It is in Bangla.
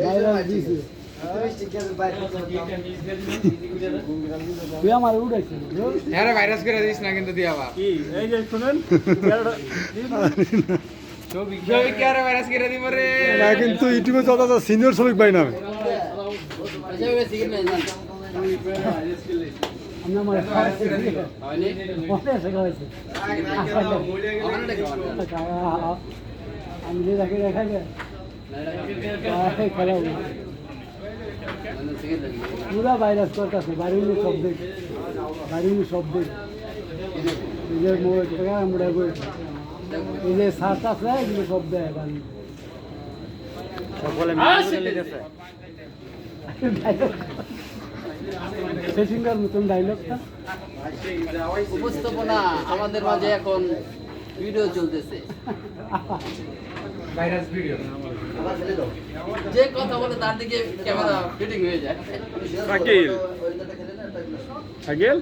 ভাইরাস দিছে তুই আমার উড়াইছিস হ্যাঁ ভাইরাস করে দিস না কিন্তু দিয়ে আবার কি এই যে শুনেন জৈবিক কে আরে ভাইরাস করে দিব রে? না কিন্তু ইউটিউবে যত সিনিয়র শ্রমিক ভাই নামে আমি। আমার মনে আমি যে খেলা পুরা ভাইরাস করতেছে বাড়ির শব্দ বাড়ির শব্দ এই যে মোড়া করে এই যে শ্বাস আছে এগুলো বাড়ির সকলে মিলে মতন ডায়লগটা উপস্থাপনা আমাদের মাঝে এখন ভিডিও চলতেছে। Virus video. যে কথা বলে তার দিকে ক্যামেরা ফিটিং হয়ে যায়। শাকিল। শাকিল?